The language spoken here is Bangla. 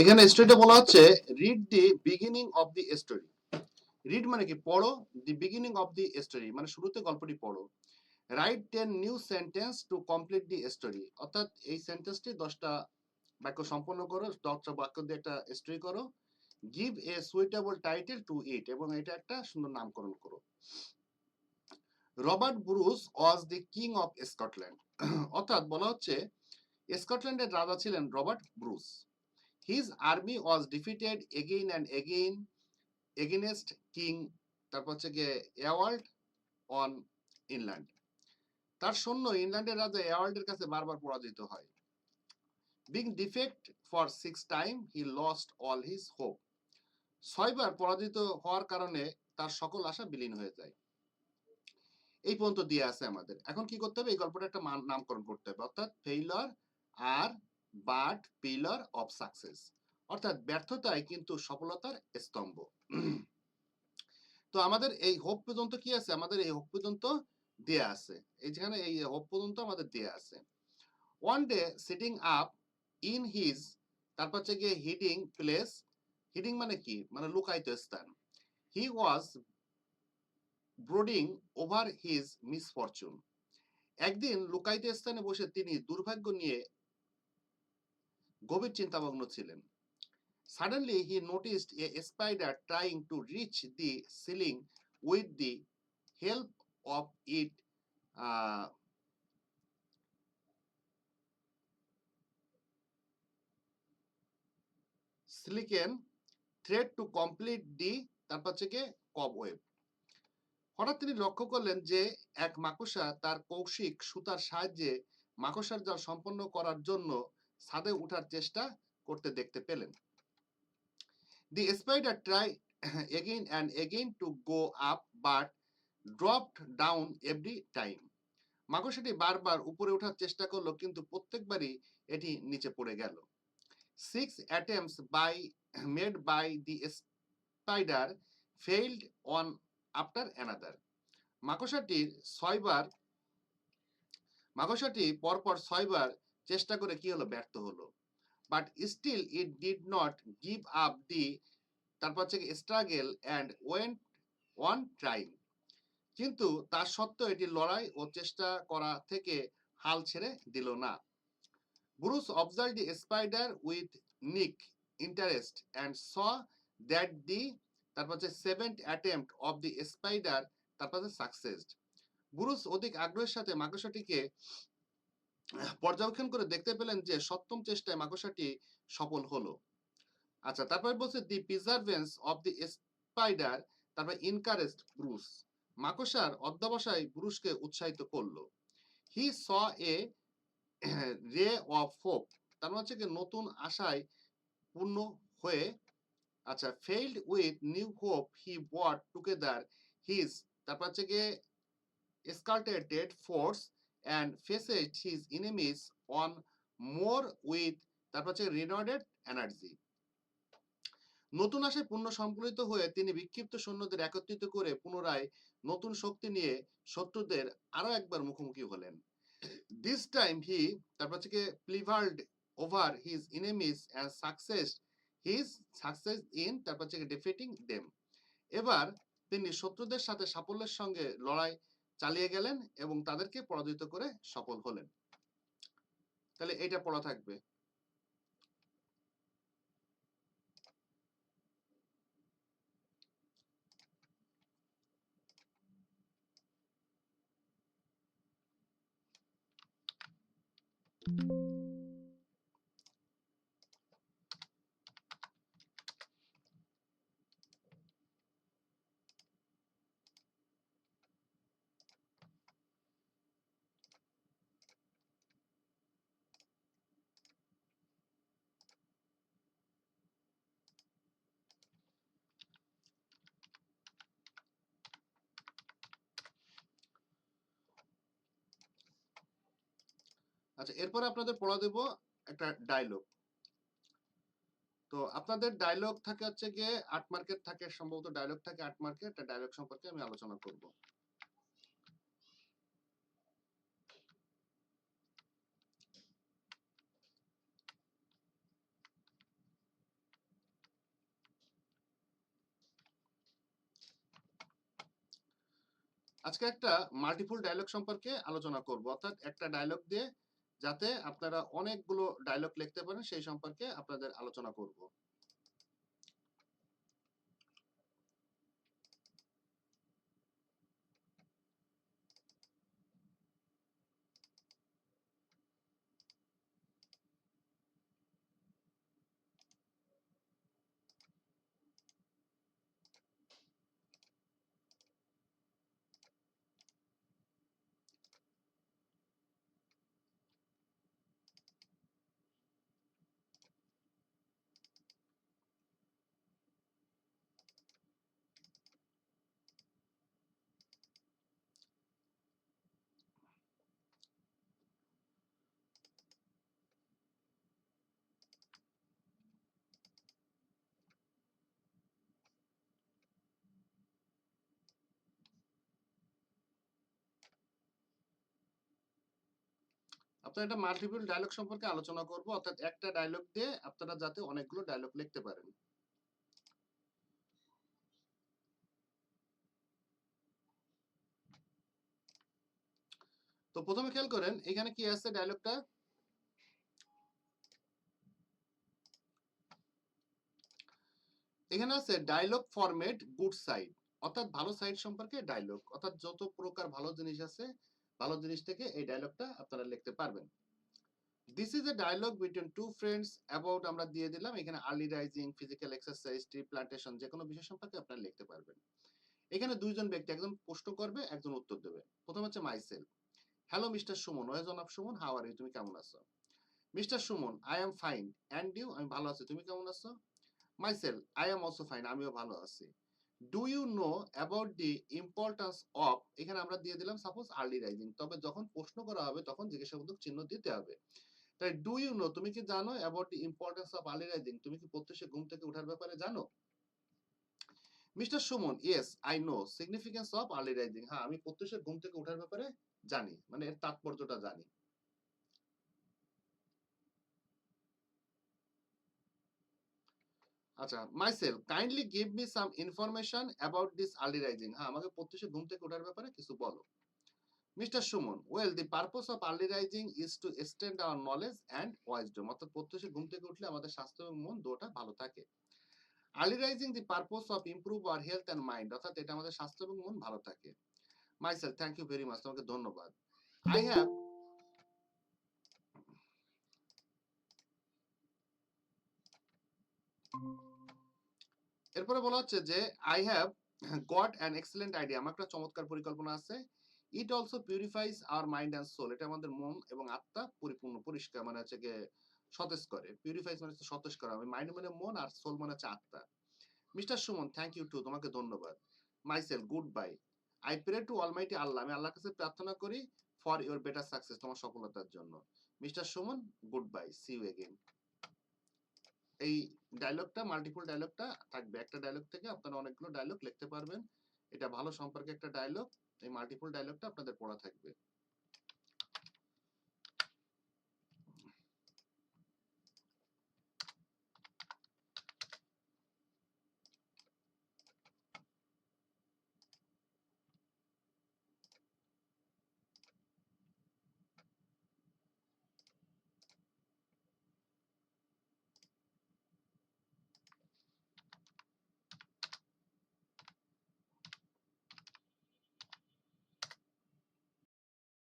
এখানে স্টোরিটা বলা হচ্ছে read the beginning of the story read মানে কি? পড়ো the beginning of the story মানে শুরুতে গল্পটি পড়ো। Write ten new sentence to complete the story অর্থাৎ এই সেন্টেন্সটি দশটা বাক্য সম্পন্ন করো, দশটা বাক্য দিয়ে একটা স্টোরি করো। Give a suitable title to it এবং এটা একটা সুন্দর নামকরণ করো। Robert Bruce was the king of Scotland. অর্থাৎ বলা হচ্ছে, স্কটল্যান্ডের রাজা ছিলেন Robert Bruce. His army was defeated again and again against king তারপর হচ্ছে গিয়ে অ্যাওয়ার্ড অন ইনল্যান্ড তার সৈন্য ইংল্যান্ডের রাজা অ্যাওয়ার্ডের কাছে বারবার পরাজিত হয়। Being defect for six time he lost all his hope ছয়বার পরাজিত হওয়ার কারণে তার সকল আশা বিলীন হয়ে যায়। এই পর্যন্ত দিয়ে আছে আমাদের। এখন কি করতে হবে? এই গল্পটা একটা নামকরণ করতে হবে। অর্থাৎ failure are but pillar of success. অর্থাৎ ব্যর্থতায় কিন্তু সফলতার স্তম্ভ। তো আমাদের এই হোপ পর্যন্ত কি আছে? আমাদের এই হোপ পর্যন্ত দেয়া আছে। এই যেখানে এই হোপ পর্যন্ত আমাদের দেয়া আছে। One day sitting up in his তারপর হচ্ছে গিয়ে হিডিং প্লেস হিডিং মানে কি? মানে লুকায়িত স্থান। He was brooding over his misfortune একদিন লুকায়িত স্থানে বসে তিনি দুর্ভাগ্য নিয়ে গভীর চিন্তামগ্ন ছিলেন। Suddenly he noticed a spider trying to reach the ceiling with the help of it silken thread to complete the তারপর থেকে কব ওয়েব হঠাৎ তিনি লক্ষ্য করলেন যে এক মাকড়সা তার কৌশিক সুতার সাহায্যে মাকড়সার জাল সম্পন্ন করার জন্য ছাদে ওঠার চেষ্টা করতে দেখতে পেলেন। The spider try again and again to go up but dropped down every time মাকড়সাটি বারবার উপরে ওঠার চেষ্টা করল, কিন্তু প্রত্যেকবারই এটি নিচে পড়ে গেল। Six attempts by made by the spider failed one after another মাকড়সাটির ছয়বার, মাকড়সাটি পরপর ছয়বার চেষ্টা করে কি হলো? ব্যর্থ হলো। But still it did not give up the তারপর হচ্ছে struggle and went on trying কিন্তু তার সত্ত্বেও এটি লড়াই ও চেষ্টা করা থেকে হাল ছেড়ে দিল না। Bruce observe the spider with nick interest and saw that the তারপর হচ্ছে seventh attempt of the spider তারপর হচ্ছে সাকসেস ব্রুস অধিক আগ্রহের সাথে মাকড়সাটিকে পর্যবেক্ষণ করে দেখতে পেলেন যে সপ্তম চেষ্টায় মাকড়সাটি সফল হলো। আচ্ছা তারপর বলছে দি প্রিজার্ভেন্স অফ দি স্পাইডার তারপর ইনকারেস্ট ব্রুস মাকড়সার অধ্যবসায় ব্রুসকে উৎসাহিত করল। হি স এ রে অফ হোপ তার মানে হচ্ছে নতুন আশায় পূর্ণ হয়ে আচ্ছা failed with new hope he brought together his তারপর হচ্ছে গিয়ে escalated force and faced his enemies on more with renewed energy নতুন আশায় পূর্ণ সম্পূরিত হয়ে তিনি বিক্ষিপ্ত সৈন্যদের একত্রিত করে পুনরায় নতুন শক্তি নিয়ে শত্রুদের আরও একবার মুখোমুখি হলেন। দিস টাইম হি তারপর হচ্ছে প্লিভার্ড over his enemies and success his success in তারপর হচ্ছে ডিফিটিং দেম এবার তিনি শত্রুদের সাথে সাফল্যের সঙ্গে লড়াই চালিয়ে গেলেন এবং তাদেরকে পরাজিত করে সফল হলেন। তাহলে এটা পড়া থাকবে। আচ্ছা এরপর আপনাদের পড়া দেব একটা ডায়লগ তো আপনাদের ডায়লগ থাকে হচ্ছে গিয়ে আট মার্কেট থাকে, সম্ভবত ডায়লগ থাকে আট মার্কেট একটা ডায়লগ সম্পর্কে আমি আলোচনা করব। আজকে একটা মাল্টিপুল ডায়লগ সম্পর্কে আলোচনা করব, অর্থাৎ একটা ডায়লগ দিয়ে যাতে আপনারা অনেকগুলো ডায়লগ লিখতে পারেন সেই সম্পর্কে আপনাদের আলোচনা করব। আপনারা একটা মাল্টিপল ডায়লগ সম্পর্কে আলোচনা করব, অর্থাৎ একটা ডায়লগ দিয়ে আপনারা যাতে অনেকগুলো ডায়লগ লিখতে পারেন। তো প্রথমে খেয়াল করেন, এখানে কি আছে ডায়লগটা এখানে আছে ডায়লগ ফরম্যাট গুড সাইড অর্থাৎ ভালো সাইড সম্পর্কে ডায়লগ অর্থাৎ যত প্রকার ভালো জিনিস আছে ভালো জিনিস থেকে এই ডায়লগটা আপনারা লিখতে পারবেন। This is a dialogue between two friends about আমরা দিয়ে দিলাম, এখানে early rising physical exercise tree plantation যে কোনো বিষয় সম্পর্কে আপনারা লিখতে পারবেন। এখানে দুইজন ব্যক্তি একজন প্রশ্ন করবে, একজন উত্তর দেবে। প্রথম হচ্ছে Michelle hello mister Suman ওয়েজন of Suman how are you তুমি কেমন আছো? Mister Suman I am fine and you আমি ভালো আছি। তুমি কেমন আছো? Michelle I am also fine আমিও ভালো আছি। Do you know about the importance of এখানে আমরা দিয়ে দিলাম সাপোজ আর্লি রাইজিং তবে যখন প্রশ্ন করা হবে, তখন জিজ্ঞাসাবোধক চিহ্ন দিতে হবে। তাই ডু ইউ নো তুমি কি জানো about the importance of early rising তুমি কি প্রত্যেকে ঘুম থেকে ওঠার ব্যাপারে জানো? Mister Suman yes I know significance of early rising হ্যাঁ আমি প্রত্যেকে ঘুম থেকে ওঠার ব্যাপারে জানি মানে এর তাৎপর্যটা জানি। আচ্ছা kindly give me some information about this early rising হ্যাঁ আমাকে ঘুম থেকে ওঠার ব্যাপারে কিছু বলো। Mister Suman well the of early rising is to extend our knowledge and wisdom অর্থাৎ ঘুম থেকে উঠলে আমাদের স্বাস্থ্য এবং মন দুটোটা ভালো থাকে। Early rising the of improve our health and mind অর্থাৎ এটা আমাদের স্বাস্থ্য এবং মন ভালো থাকে। Michelle thank you very much তোমাকে ধন্যবাদ। আই হ্যাভ এরপরে বলা হচ্ছে যে I have got an excellent idea আমার একটা চমৎকার পরিকল্পনা আছে। It also purifies our mind and soul এটা আমাদের মন এবং আত্মা পরিপূর্ণ, পরিষ্কার মানে হচ্ছে গিয়ে সতেজ করে। পিউরিফাইজ মানে হচ্ছে সতেজ করা। মাইন্ড মানে মন আর সোল মানে হচ্ছে আত্মা। Mister Suman thank you too তোমাকে ধন্যবাদ। My Michelle good bye I pray to almighty Allah আমি আল্লাহর কাছে প্রার্থনা করি ফর ইউর বেটার সাকসেস তোমার সফলতার জন্য। Mister Suman good bye see you again এই ডায়লগটা মাল্টিপল ডায়লগটা থাকবে। একটা ডায়লগ থেকে আপনারা অনেকগুলো ডায়লগ লিখতে পারবেন। এটা ভালো সম্পর্কে একটা ডায়লগ এই মাল্টিপল ডায়লগটা আপনাদের পড়া থাকবে।